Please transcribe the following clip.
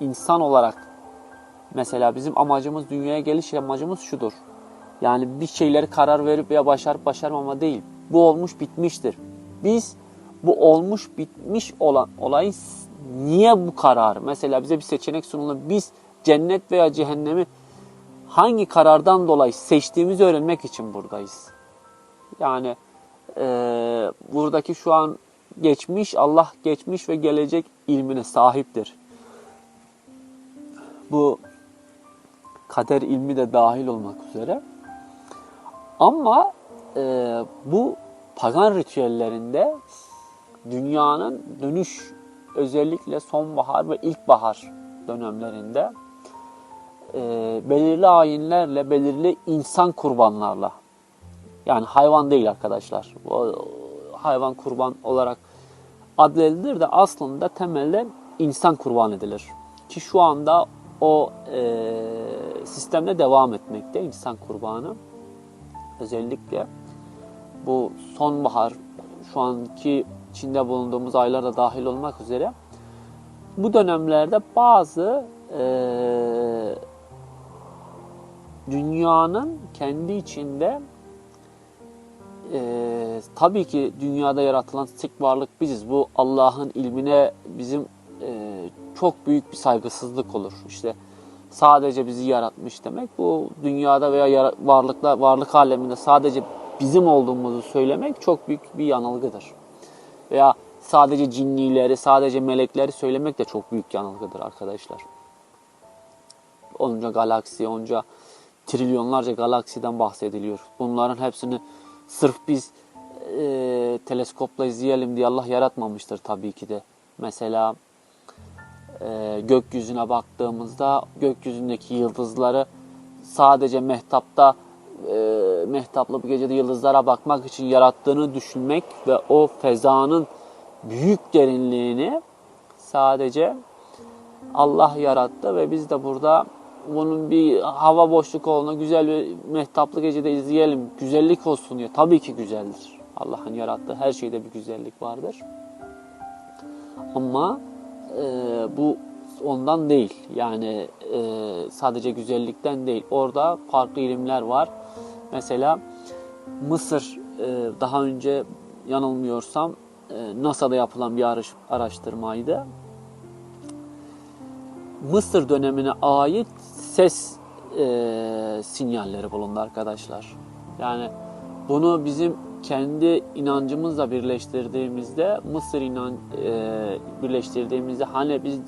insan olarak mesela bizim amacımız dünyaya geliş amacımız şudur. Yani bir şeyleri karar verip veya başarıp başarmama değil. Bu olmuş bitmiştir. Biz bu olmuş bitmiş olan olayın niye bu kararı? Mesela bize bir seçenek sunulur. Biz cennet veya cehennemi hangi karardan dolayı seçtiğimizi öğrenmek için buradayız. Yani eee, buradaki şu an geçmiş, Allah geçmiş ve gelecek ilmine sahiptir. Bu kader ilmi de dahil olmak üzere. Ama eee, bu pagan ritüellerinde dünyanın dönüş özellikle sonbahar ve ilkbahar dönemlerinde e, belirli ayinlerle, belirli insan kurbanlarla yani hayvan değil arkadaşlar. O, hayvan kurban olarak adledilir de aslında temelde insan kurban edilir. Ki şu anda o e, sistemde devam etmekte insan kurbanı. Özellikle bu sonbahar şu anki içinde bulunduğumuz aylarda dahil olmak üzere bu dönemlerde bazı eee, dünyanın kendi içinde eee, tabii ki dünyada yaratılan tek varlık biziz. Bu Allah'ın ilmine bizim eee, çok büyük bir saygısızlık olur. İşte sadece bizi yaratmış demek. Bu dünyada veya varlıklar varlık aleminde sadece bizim olduğumuzu söylemek çok büyük bir yanılgıdır. Veya sadece cinnileri, sadece melekleri söylemek de çok büyük yanılgıdır arkadaşlar. Onca galaksi, onca trilyonlarca galaksiden bahsediliyor. Bunların hepsini sırf biz e, teleskopla izleyelim diye Allah yaratmamıştır tabii ki de. Mesela e, gökyüzüne baktığımızda gökyüzündeki yıldızları sadece mehtapta e, mehtaplı bir gecede yıldızlara bakmak için yarattığını düşünmek ve o fezanın büyük derinliğini sadece Allah yarattı ve biz de burada bunun bir hava boşluk olduğunu güzel bir mehtaplı gecede izleyelim. Güzellik olsun diye. Tabii ki güzeldir. Allah'ın yarattığı her şeyde bir güzellik vardır. Ama e, bu ondan değil. Yani e, sadece güzellikten değil. Orada farklı ilimler var. Mesela Mısır e, daha önce yanılmıyorsam e, NASA'da yapılan bir araş- araştırmaydı. Mısır dönemine ait ses e, sinyalleri bulundu arkadaşlar. Yani bunu bizim kendi inancımızla birleştirdiğimizde Mısır inan e, birleştirdiğimizde hani biz